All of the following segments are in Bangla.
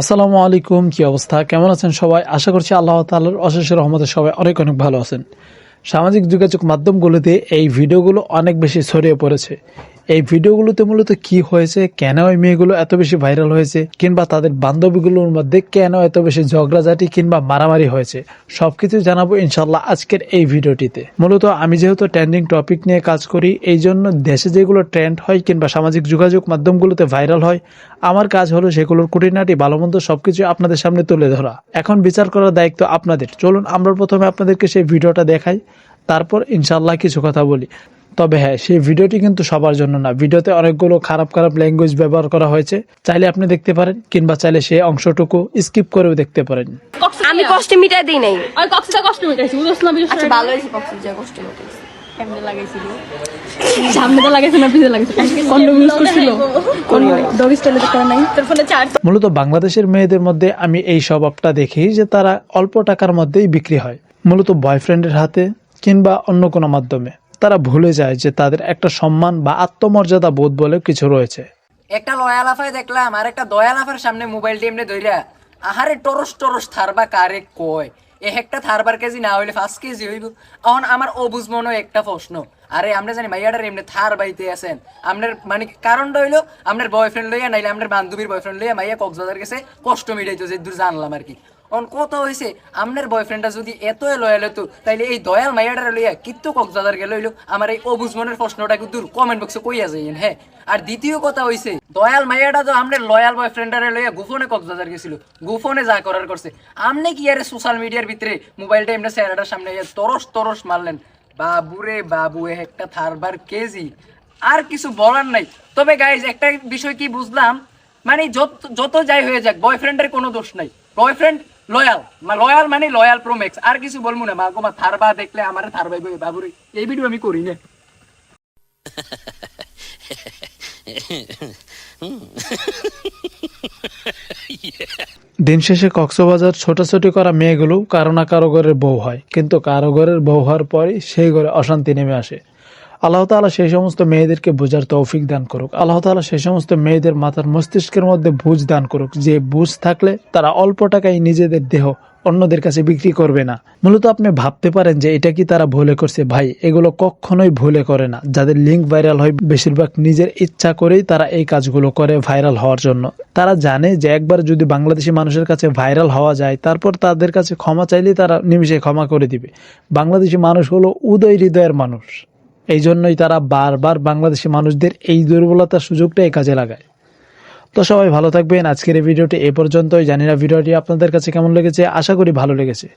আসসালামু আলাইকুম, কি অবস্থা? কেমন আছেন সবাই? আশা করছি আল্লাহ তাল্লার অশেষ রহমতে সবাই অনেক অনেক ভালো আছেন। সামাজিক যোগাযোগ মাধ্যমগুলোতে এই ভিডিওগুলো অনেক বেশি ছড়িয়ে পড়েছে। এই ভিডিওগুলোতে মূলত কি হয়েছে, কেন ওই মেয়েগুলো এত বেশি ভাইরাল হয়েছে, কিংবা তাদের বান্ধবীগুলোর মধ্যে কেন এত বেশি ঝগড়াঝাটি কিংবা মারামারি হয়েছে, সবকিছু জানাব ইনশাল্লাহ আজকের এই ভিডিওটিতে। মূলত আমি যেহেতু ট্রেন্ডিং টপিক নিয়ে কাজ করি এই জন্য দেশে যেগুলো ট্রেন্ড হয় কিংবা সামাজিক যোগাযোগ মাধ্যমগুলোতে ভাইরাল হয়, আমার কাজ হলো সেগুলোর কুটিনাটি ভালো মন্দ সবকিছু আপনাদের সামনে তুলে ধরা। এখন বিচার করার দায়িত্ব আপনাদের। চলুন আমরা প্রথমে আপনাদেরকে সেই ভিডিওটা দেখাই, তারপর ইনশাল্লাহ কিছু কথা বলি। তবে হ্যাঁ সেই ভিডিওটি কিন্তু সবার জন্য না। ভিডিওতে অনেকগুলো খারাপ খারাপ ল্যাঙ্গুয়েজ ব্যবহার করা হয়েছে। চাইলে আপনি দেখতে পারেন কিংবা চাইলে সেই অংশটুকু স্কিপ করেও দেখতে পারেন। আমি কষ্ট মিটাই দিই নাই। আর কক্সটা কষ্ট মিটাইছি বুঝছ না আচ্ছা ভালো হয়েছে কষ্ট যা কষ্ট মিটাইছি। কেমনে লাগাইছিল? সামনে তো লাগাইছে না পিছে লাগাইছে। কন্ডম ইউজ করছিল? ডগ স্টাইলে তো নাই। তোর ফোনে চার্জ মূলত বাংলাদেশের মেয়েদের মধ্যে আমি এই স্বভাবটা দেখি যে তারা অল্প টাকার মধ্যেই বিক্রি হয়। মূলত বয়ফ্রেন্ডের হাতে কিংবা অন্য কোনো মাধ্যমে। তারা ভুলে যায় যে তাদের একটা সম্মান বা আত্মমর্যাদা বোধ বলে কিছু রয়েছে। একটা লয়াল আফায় দেখলাম, আর একটা দয়াল আফার সামনে মোবাইলটি এমনি ধইরা, আহারে টরস টরস, থারবা কারে কয়? এ একটা থারবার কেজি না হইলে পাঁচ কেজি হইব? এখন আমার অবুজ মনে একটা প্রশ্ন আরে আমরা জানি মাইয়াটার এমনি থার বাইতে আছেন। আপনার মানে কারণটা হইল আপনার বয়ফ্রেন্ড লইয়া নাইলে আপনার বান্ধবীর বয়ফ্রেন্ড লইয়া মাইয়া কক্সবাজার গেছে, কষ্ট মিটাইতো যে দূর জানলাম আর কি। অন কত হয়েছে আপনার বয়ফ্রেন্ডটা যদি এত লয়াল হতো তাইলে এই দয়াল মাইয়াটার লইয়া কিত্তু কক্সবাজার গেল হইল, আমার এই অবুজ মনের প্রশ্নটা দূর কমেন্ট বক্সে কইয়া যাইন হ্যাঁ? আর দ্বিতীয় কথা হইছে, দয়াল মাইয়াটা তো আপনার লয়াল বয়ফ্রেন্ডারে লইয়া গোপনে কক্সবাজার গেছিল, গোপনে যা করার করছে। আমনে কি আরে সোশ্যাল মিডিয়ার ভিতরে মোবাইলটা এমনি চেহারাটার সামনে তরস তরস মারলেন? বাবুরে বাবু একটা থারবার কেজি। আর কিছু বলার নাই। তবে গাইজ একটা বিষয় কি বুঝলাম? মানে যত যত যাই হয়ে যাক বয়ফ্রেন্ডের কোনো দোষ নাই। বয়ফ্রেন্ড লয়াল লয়াল মানে লয়াল প্রোমেক্স আর কিছু বলব না, মা গোমা থারবা দেখলে আমার থারবাই বাবুরে, এই ভিডিও আমি করি না। দিন শেষে কক্সবাজার ছোটাছুটি করা মেয়েগুলো কারও না কারও ঘরের বউ হয়। কিন্তু কারও ঘরের বউ হওয়ার পরই সেই ঘরে অশান্তি নেমে আসে। আল্লাহ তাআলা সেই সমস্ত মেয়েদেরকে বোঝার তৌফিক দান করুক। আল্লাহ তাআলা সেই সমস্ত মেয়েদের মাথার মস্তিষ্কের মধ্যে বুঝ দান করুক। যে বুঝ থাকলে তারা অল্প টাকায় নিজেদের দেহ অন্যদের কাছে বিক্রি করবে না। মূলত আপনি ভাবতে পারেন যে এটা কি তারা ভুলে করছে। ভাই, এগুলো কখনোই ভুলে করে না। যাদের লিঙ্ক ভাইরাল হয়, বেশিরভাগ নিজের ইচ্ছা করেই তারা এই কাজগুলো করে ভাইরাল হওয়ার জন্য। তারা জানে যে একবার যদি বাংলাদেশি মানুষের কাছে ভাইরাল হওয়া যায়, তারপর তাদের কাছে ক্ষমা চাইলেই তারা নিমিশে ক্ষমা করে দিবে। বাংলাদেশি মানুষ হলো উদয় হৃদয়ের মানুষ। এই জন্যই তারা বারবার বাংলাদেশি মানুষদের এই দুর্বলতার সুযোগটা এই কাজে লাগায়। তো সবাই ভালো থাকবেন। আজকের এই ভিডিওটি এ পর্যন্তই। জানি না ভিডিওটি আপনাদের কাছে কেমন লেগেছে। আশা করি ভালো লেগেছে।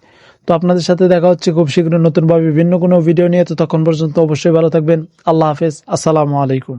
তো আপনাদের সাথে দেখা হচ্ছে খুব শীঘ্র নতুনভাবে বিভিন্ন কোনো ভিডিও নিয়ে। তো তখন পর্যন্ত অবশ্যই ভালো থাকবেন। আল্লাহ হাফেজ। আসসালামু আলাইকুম।